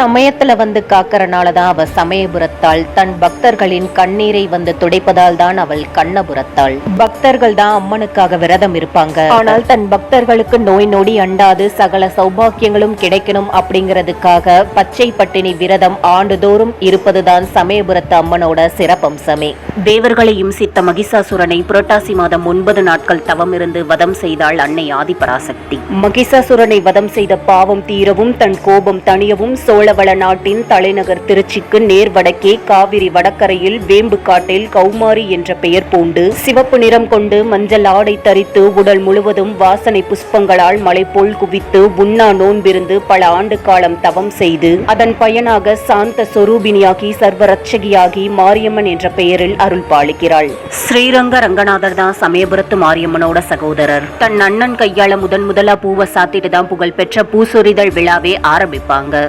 சமயத்துல வந்து காக்கறனால தான் அவ சமயபுரத்தாள் தன் பக்தர்களின் கண்ணீரை வந்து துடைப்பதால் தான் அவள் கண்ணபுரத்தாள். பக்தர்கள் தான் அம்மனுக்காக விரதம் இருப்பாங்க. ஆனால் தன் பக்தர்களுக்கு நோய் நொடி அண்டாது சகல சௌபாக்கியங்களும் கிடைக்கணும் அப்படிங்கிறதுக்காக பச்சை பட்டினி விரதம் ஆண்டுதோறும் இருப்பதுதான் சமயபுரத்து அம்மனோட சிறப்பம்சமே. தேவர்களையும் சித்த மகிஷாசுரனை புரட்டாசி மாதம் ஒன்பது நாட்கள் தவம் இருந்து வதம் செய்தாள் அன்னை ஆதிபராசக்தி. மகிஷாசுரனை வதம் செய்த பாவம் தீரவும் தன் கோபம் தணியவும் சோழ சோழவள நாட்டின் தலைநகர் திருச்சிக்கு நேர் வடக்கே காவிரி வடக்கரையில் வேம்பு காட்டில் கௌமாரி என்ற பெயர் பூண்டு. சிவப்பு நிறம் கொண்டு மஞ்சள் ஆடை தரித்து உடல் முழுவதும் வாசனை புஷ்பங்களால் மலை போல் குவித்து உண்ணா நோன்பிருந்து பல ஆண்டு காலம் தவம் செய்து அதன் பயனாக சாந்த சொரூபிணியாகி சர்வரட்சகியாகி மாரியம்மன் என்ற பெயரில் அருள் பாலிக்கிறாள். ஸ்ரீரங்க ரங்கநாதர் தான் சமயபுரத்து மாரியம்மனோட சகோதரர். தன் அண்ணன் கையால முதன் முதலா பூவை சாத்திட்டு தான் புகழ்பெற்ற பூசொரிதழ் விழாவே ஆரம்பிப்பாங்க.